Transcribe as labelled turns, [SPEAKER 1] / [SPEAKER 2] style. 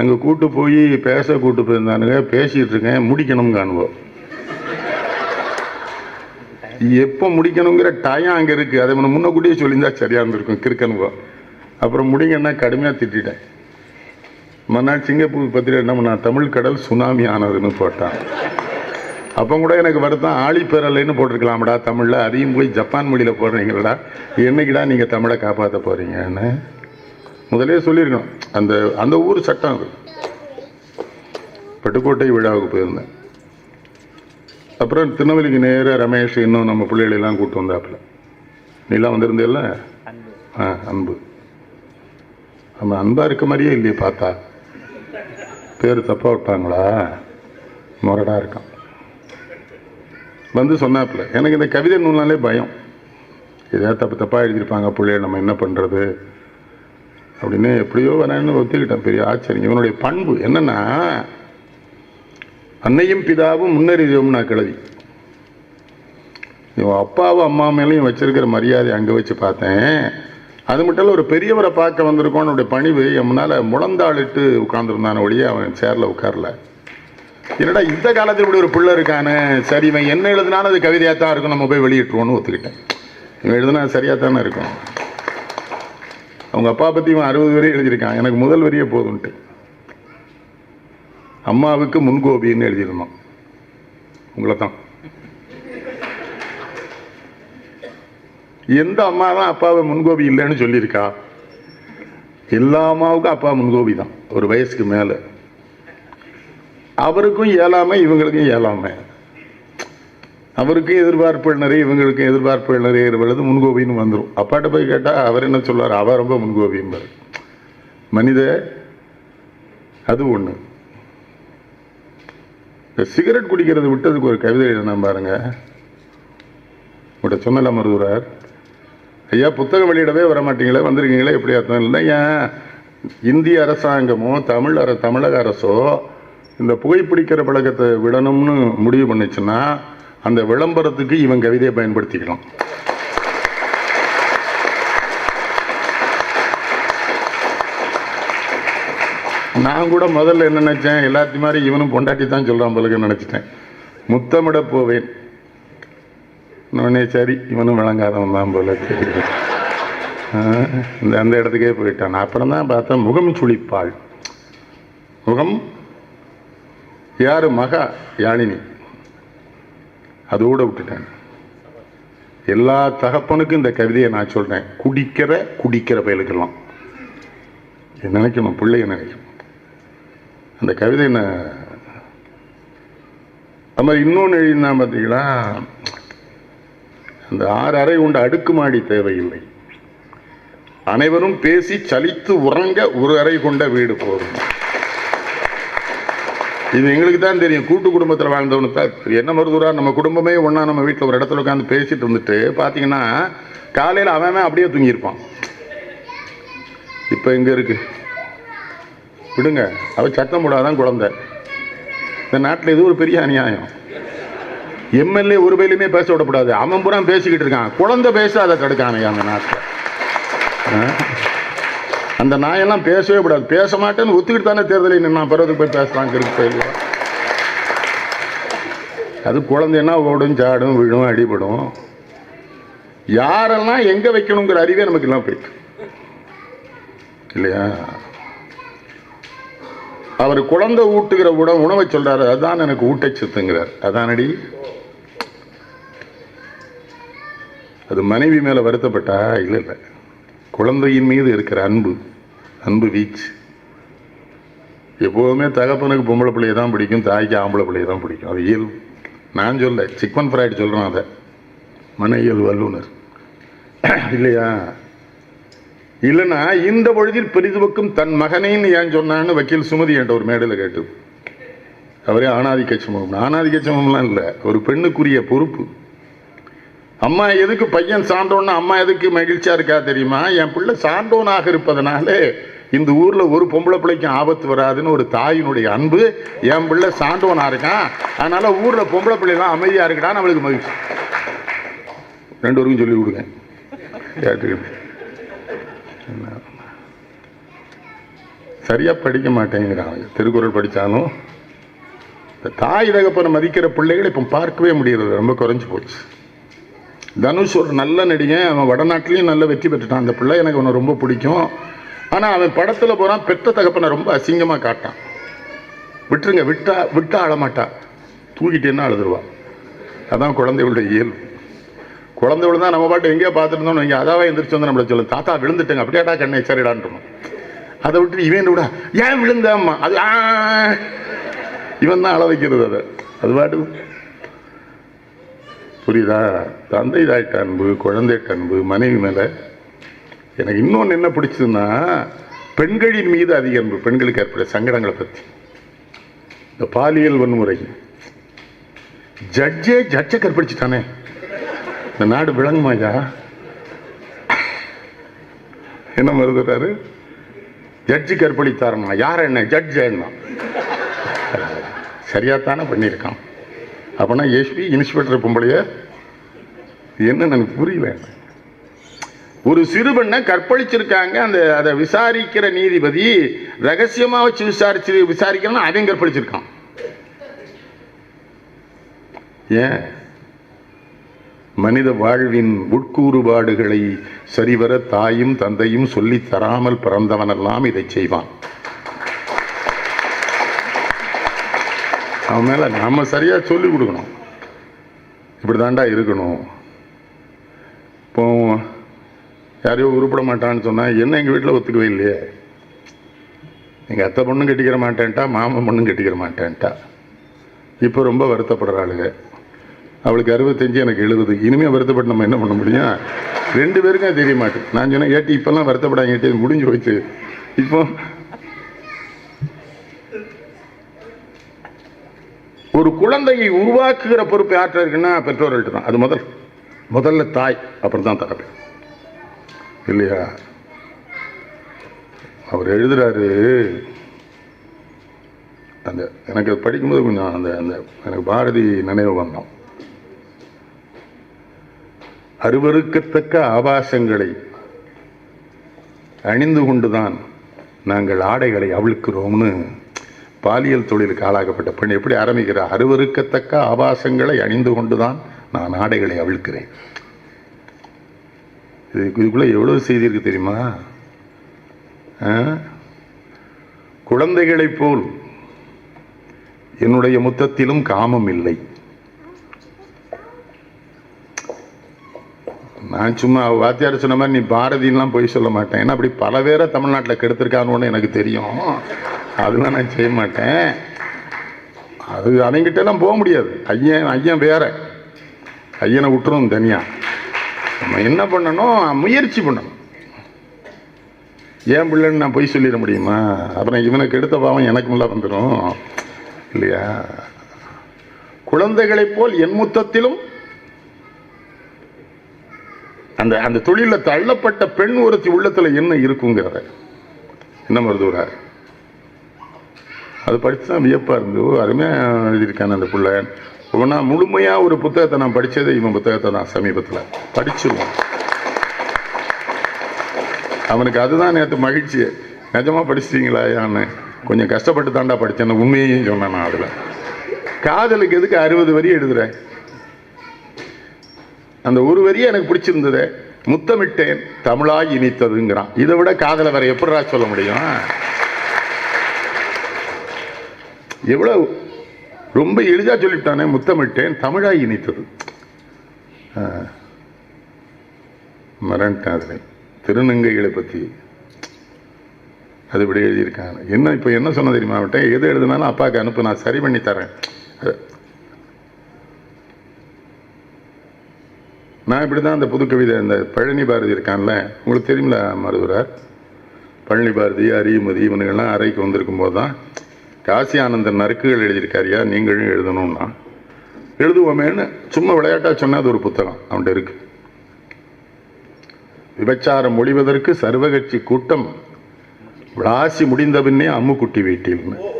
[SPEAKER 1] அங்கே கூட்டு போய் பேச கூட்டு போயிருந்தானுங்க பேசிகிட்டு இருக்கேன் முடிக்கணும் காணுவோம் எப்போ முடிக்கணுங்கிற டயம் அங்கே இருக்குது அதை முன்ன முன்னக்கூட்டியே சொல்லியிருந்தா சரியாக இருந்திருக்கும் கிறுக்கணுவோம் அப்புறம் முடிங்கன்னா கடுமையாக திட்டேன் மறுநாள் சிங்கப்பூர் பத்திரிகை என்ன பண்ணா தமிழ் கடல் சுனாமி ஆனதுன்னு போட்டான். அப்போ கூட எனக்கு வருத்தம் ஆழிப்பேரலைன்னு போட்டிருக்கலாம்டா தமிழில். அதையும் போய் ஜப்பான் மொழியில் போடுறீங்களடா. என்னைக்குடா நீங்கள் தமிழை காப்பாற்ற போகிறீங்கன்னு முதலே சொல்லியிருக்கணும் அந்த அந்த ஊர் சட்டம் அது. பட்டுக்கோட்டை விழாவுக்கு போயிருந்தேன். அப்புறம் திருநெல்வேலிக்கு நேராக ரமேஷ் இன்னும் நம்ம பிள்ளைகளெல்லாம் கூப்பிட்டு வந்தாப்புல. நீலாம் வந்திருந்தேல்ல? ஆ அன்பு. நம்ம அன்பா இருக்க மாதிரியே இல்லையே பார்த்தா. பேர் தப்பா விட்டாங்களா? முரடா இருக்கான். வந்து சொன்னாப்புல. எனக்கு இந்த கவிதை நூல்னாலே பயம். ஏதாவது தப்பு தப்பாக எழுதியிருப்பாங்க பிள்ளைய நம்ம என்ன பண்ணுறது அப்படின்னு எப்படியோ வரேன்னு ஒத்துக்கிட்டேன். பெரிய ஆச்சரியம். இவனுடைய பண்பு என்னென்னா அன்னையும் பிதாவும் முன்னறிவு நான் கிழவி இவன் அப்பாவும் அம்மா மேலேயும் வச்சிருக்கிற மரியாதை அங்கே வச்சு பார்த்தேன். அது மட்டும் இல்லை ஒரு பெரியவரை பார்க்க வந்திருக்கோன்னு பணிவு என் முன்னால் முழந்தாளிட்டு உட்காந்துருந்தான ஒழிய அவன் சேரில் உட்காரல. என்னடா இந்த காலத்தில் இப்படி ஒரு பிள்ளை இருக்கானே? சரி இவன் என்ன எழுதினாலும் அது கவிதையாக தான் இருக்கும். நம்ம போய் வெளியிட்டுருவோன்னு ஒத்துக்கிட்டேன். இவன் எழுதுனா சரியாக தானே இருக்கும். அவங்க அப்பா பற்றி இவன் அறுபது வரையும் எழுதியிருக்கான். எனக்கு முதல் வரியே போதும்ட்டு. அம்மாவுக்கு முன்கோபின்னு எழுதியிருந்தோம். உங்களை தான் எந்த அம்மா தான் அப்பாவை முன்கோபி இல்லைன்னு சொல்லியிருக்கா? எல்லா அம்மாவுக்கும் அப்பா முன்கோபி தான் ஒரு வயசுக்கு மேலே. அவருக்கும் ஏழாமை இவங்களுக்கும் ஏழாமை. அவருக்கும் எதிர்பார்ப்புகள் நிறைய இவங்களுக்கும் எதிர்பார்ப்புகள் நிறைய பொழுது முன்கோபின்னு வந்துடும் அப்பாட்ட போய் கேட்டால் அவர் என்ன சொல்லுவார் அவர் ரொம்ப முன்கோபிம்பார். மனித அது ஒன்று சிகரெட் குடிக்கிறது விட்டதுக்கு ஒரு கவிதை எழுதினா பாருங்க. உங்கள்கிட்ட சொன்னல மருதுரார். ஐயா புத்தகம் வெளியிடவே வர மாட்டீங்களே வந்திருக்கீங்களே எப்படி அர்த்தம்? இல்லை ஏன்? இந்திய அரசாங்கமோ தமிழ் அர தமிழக அரசோ இந்த புகைப்பிடிக்கிற பழக்கத்தை விடணும்னு முடிவு பண்ணுச்சுன்னா அந்த விளம்பரத்துக்கு இவன் கவிதையை பயன்படுத்திக்கலாம். நான் கூட முதல்ல என்ன நினச்சேன்? எல்லாத்தையும் மாதிரி இவனும் பொண்டாட்டி தான் சொல்கிறான் போலுக்கு நினச்சிட்டேன். முத்தமிட போவேன். உடனே சரி இவனும் விளங்காதவன் தான் போல இந்த அந்த இடத்துக்கே போயிட்டான். நான் அப்புறம் தான் பார்த்தேன் முகம் சுழிப்பாள். முகம்? யார்? மகா யாழினி. அதோட விட்டுட்டேன். எல்லா தகப்பனுக்கும் இந்த கவிதையை நான் சொல்கிறேன் குடிக்கிற குடிக்கிற பயலுக்கெல்லாம். நினைக்கணும் பிள்ளைய நினைக்கணும். அந்த கவிதை என்ன? அது மாதிரி இன்னொன்று எழுதினா பார்த்தீங்களா? அந்த ஆறு அறை உண்ட அடுக்குமாடி தேவையில்லை. அனைவரும் பேசி சலித்து உறங்க ஒரு அறை கொண்ட வீடு போதும். இது எங்களுக்கு தான் தெரியும். கூட்டு குடும்பத்தில் வாழ்ந்தவனுக்கு தான் என்ன மருதுரா நம்ம குடும்பமே ஒன்றா நம்ம வீட்டில் ஒரு இடத்துல உட்காந்து பேசிட்டு இருந்துட்டு பார்த்தீங்கன்னா காலையில் அவன் அப்படியே தூங்கியிருப்பான். இப்போ எங்கே இருக்கு? விடுங்க. அவள் சத்தம் போடாதான் குழந்தை. இந்த நாட்டில் இது ஒரு பெரிய அநியாயம். எம்எல்ஏ ஒரு வேலையுமே பேச விடக்கூடாது. அவன் பூரா பேசிக்கிட்டு இருக்கான். குழந்தை பேச அதை தடுக்கானே அந்த நாட்டில். ஆ? அந்த நாயெல்லாம் பேசவே கூடாது. பேச மாட்டேன்னு ஒத்துக்கிட்டு தானே தேர்தலில் நான் பிறகு போய் பேசலாம் தெரியல போயிடுவா அது குழந்தைன்னா ஓடும் சாடும் விழும் அடிபடும். யாரெல்லாம் எங்கே வைக்கணுங்கிற அறிவே நமக்கு எல்லாம் போயிட்டு. இல்லையா? அவர் குழந்தை ஊட்டுகிற உட உணவை சொல்கிறாரு அதான் எனக்கு ஊட்டச்சத்துங்கிறார். அதானடி? அது மனைவி மேலே வருத்தப்பட்டா? இல்லை இல்லை. குழந்தையின் மீது இருக்கிற அன்பு. அன்பு வீச்சு. எப்போதுமே தகப்பனுக்கு பொம்பளை பிள்ளையை தான் பிடிக்கும் தாய்க்கு ஆம்பளை பிள்ளையை தான் பிடிக்கும். அது இயல்பு. நான் சொல்ல சிக்மன் ஃப்ராய்டு சொல்கிறேன் அதை. மன இயல் வல்லுனர். இல்லையா? இல்லைன்னா இந்த பொழுதில் பெரிதுபக்கும் தன் மகனைன்னு ஏன் சொன்னான்னு வக்கீல் சுமதி என்ற ஒரு மேடையில் கேட்டு அவரே ஆணாதிக்க சமூகம். ஆணாதிக்க சமூகம்லாம் இல்லை. ஒரு பெண்ணுக்குரிய பொறுப்பு. அம்மா எதுக்கு பையன் சான்றோன்னு அம்மா எதுக்கு மகிழ்ச்சியாக இருக்கா தெரியுமா? என் பிள்ளை சான்றோனாக இருப்பதனாலே இந்த ஊரில் ஒரு பொம்பளை பிள்ளைக்கும் ஆபத்து வராதுன்னு ஒரு தாயினுடைய அன்பு என் பிள்ளை சாண்டவனாக இருக்கான். அதனால் ஊரில் பொம்பளை பிள்ளைலாம் அமைதியாக இருக்கடா நம்மளுக்கு மகிழ்ச்சி. ரெண்டு பேருக்கும் சொல்லி கொடுங்க. கேட்டுக்கிட்டு சரியாக படிக்க மாட்டேங்கிறான் திருக்குறள் படித்தாலும் இந்த தாய் தகப்பனை மதிக்கிற பிள்ளைகள் இப்போ பார்க்கவே முடியறது ரொம்ப குறைஞ்சி போச்சு. தனுஷ் ஒரு நல்ல நடிகன். அவன் வடநாட்டிலையும் நல்ல வெற்றி பெற்றுட்டான். அந்த பிள்ளை எனக்கு அவனை ரொம்ப பிடிக்கும். ஆனால் அவன் படத்தில் போகிறான் பெற்ற தகப்பனை ரொம்ப அசிங்கமாக காட்டான். விட்டுருங்க விட்டா விட்டா அழமாட்டா. தூக்கிட்டேன்னா அழுதுருவான் அதான் குழந்தைகளுடைய இயல்பு. குழந்தைகள் தான் நம்ம பாட்டு எங்கேயோ பார்த்துருந்தோம் இங்கே அதாவே எந்திரிச்சு வந்து நம்மளை சொல்லும் தாத்தா விழுந்துட்டேங்க. அப்படியாடா கண்ணை சரிடான்றோம் அதை விட்டு இவன் விட? ஏன் விழுந்தாம்மா அது ஆ. இவன் தான் அள வைக்கிறது அதை. அது பாட்டு. புரியுதா? தந்தை தாய்ட்ட அன்பு குழந்தைட்ட அன்பு மனைவி மேலே எனக்கு இன்னொன்று என்ன பிடிச்சதுன்னா பெண்களின் மீது அதிக அன்பு பெண்களுக்கு ஏற்பட சங்கடங்களை பற்றி இந்த பாலியல் வன்முறை. ஜட்ஜே ஜட்ஜை கற்பிடிச்சிட்டானே இந்த நாடு விளங்குமாயா என்ன மறுதுறாரு ஜட்ஜு கற்பழித்தாரம்மா. யார் என்ன? ஜட்ஜ் என்ன? சரியாகத்தானே பண்ணியிருக்கான். அப்படின்னா எஸ்பி இன்ஸ்பெக்டர் பொம்பளைய என்ன எனக்கு புரியல ஒரு சிறுபெண்ணை கற்பழிச்சிருக்காங்க. அந்த அதை விசாரிக்கிற நீதிபதி ரகசியமாக வச்சு விசாரிச்சு விசாரிக்கிறோம்னா அதையும் கற்பழிச்சிருக்கான். ஏன்? மனித வாழ்வின் உட்கூறுபாடுகளை சரிவர தாயும் தந்தையும் சொல்லி தராமல் பிறந்தவனெல்லாம் இதை செய்வான். அவன் மேல நம்ம சரியா சொல்லி கொடுக்கணும். இப்படி தாண்டா இருக்கணும். இப்போ யாரையோ உருப்பிட மாட்டான்னு சொன்னால் என்ன எங்கள் வீட்டில் ஒத்துக்கவே இல்லையே? எங்கள் அத்தை பொண்ணும் கட்டிக்கிற மாட்டேன்ட்டா மாமன் பொண்ணும் கட்டிக்கிற மாட்டேன்ட்டா. இப்போ ரொம்ப வருத்தப்படுறாளுங்க அவளுக்கு அறுபத்தஞ்சு எனக்கு எழுபது. இனிமேல் வருத்தப்பட்டு நம்ம என்ன பண்ண முடியும்? ரெண்டு பேருக்கும் தெரிய மாட்டேன். நான் சொன்னேன் ஏட்டி இப்போல்லாம் வருத்தப்படாங்க ஏட்டி முடிஞ்சு போயிடுச்சு. இப்போ ஒரு குழந்தையை உருவாக்குகிற பொறுப்பு யார்கிட்ட இருக்குன்னா பெற்றோர்கள்ட்ட தான். அது முதல். முதல்ல தாய் அப்புறம் தான் தரப்பேன் இல்லையா? அவர் எழுதுறாரு. அந்த எனக்கு அது படிக்கும்போது கொஞ்சம் அந்த அந்த எனக்கு பாரதி நினைவு வந்தோம். அருவருக்கத்தக்க ஆபாசங்களை அணிந்து கொண்டுதான் நாங்கள் ஆடைகளை அவிழ்க்கிறோம்னு பாலியல் தொழிலுக்கு ஆளாக்கப்பட்ட பெண் எப்படி ஆரம்பிக்கிறார் அருவருக்கத்தக்க ஆபாசங்களை அணிந்து கொண்டுதான் நான் ஆடைகளை அவிழ்க்கிறேன். இது இதுக்குள்ளே எவ்வளவு செய்தி இருக்குது தெரியுமா? ஆ? குழந்தைகளைப் போல் என்னுடைய முத்தத்திலும் காமம் இல்லை. நான் சும்மா வாத்தியார் சொன்ன மாதிரி நீ பாரதின்லாம் போய் சொல்ல மாட்டேன். ஏன்னா அப்படி பல பேரை தமிழ்நாட்டில் கெடுத்திருக்கான்னு எனக்கு தெரியும். அதெல்லாம் நான் செய்ய மாட்டேன். அது அவங்கிட்டலாம் போக முடியாது. ஐயன் ஐயன் வேற. ஐயனை விட்டுரும் தனியாக நம்ம என்ன பண்ணணும்? முயற்சி பண்ணணும். ஏன் பிள்ளைன்னு நான் பொய் சொல்லிட முடியுமா? அப்புறம் இவனுக்கு எடுத்த பாவம் எனக்கு முள்ள வந்துடும் இல்லையா? குழந்தைகளைப் போல் என் முத்தத்திலும் அந்த அந்த தொழிலில் தள்ளப்பட்ட பெண் ஒருத்தி உள்ளத்தில் என்ன இருக்குங்கிறத என்ன மருதுவரா அது படிச்சு தான் வியப்பாக இருந்து அருமையாக எழுதியிருக்கான அந்த பிள்ளை. ஒன்றா முழுமையாக ஒரு புத்தகத்தை நான் படித்ததே இவன் புத்தகத்தை தான் சமீபத்தில். படிச்சிருவோம் அவனுக்கு அதுதான் நேற்று மகிழ்ச்சி. நிஜமாக படிச்சிட்டீங்களா யான்னு? கொஞ்சம் கஷ்டப்பட்டு தாண்டா படித்தேன் உண்மையையும் சொன்னேன் நான் அதில். காதலுக்கு எதுக்கு அறுபது வரி எழுதுறேன் அந்த ஒரு வரியை எனக்கு பிடிச்சிருந்தது. முத்தமிட்டேன் தமிழாய் இனித்ததுங்கிறான். இதை விட காதலை வேற எப்படிடா சொல்ல முடியும்? எவ்வளோ ரொம்ப எளிதா சொல்லிவிட்டானே முத்தமிட்டேன் தமிழாய் இனித்தது. ஆ. மறந்துட்டேன் அதில் திருநங்கைகளை பற்றி அது இப்படி எழுதியிருக்காங்க. என்ன இப்போ என்ன சொன்ன தெரியுமா விட்டேன் எது எழுதுனாலும் அப்பாவுக்கு அனுப்பு நான் சரி பண்ணி தரேன். அது நான் இப்படி தான் அந்த புது கவிதை இந்த பழனி பாரதி இருக்கான்ல உங்களுக்கு தெரியுமில மருதுரார் பழனி பாரதி அரியமதி இவனுங்கள்லாம் அறைக்கு வந்திருக்கும் போது தான் காசி ஆனந்தன் நறுக்குகள் எழுதியிருக்காரியா? நீங்களும் எழுதணும்னா. எழுதுவோமேன்னு சும்மா விளையாட்டா சொன்னா அது ஒரு புத்தகம். அவன்கிட்ட இருக்கு. விபச்சாரம் ஒழிவதற்கு சர்வகட்சி கூட்டம் விளாசி முடிந்த பின்னே அம்முக்குட்டி வீட்டில்னு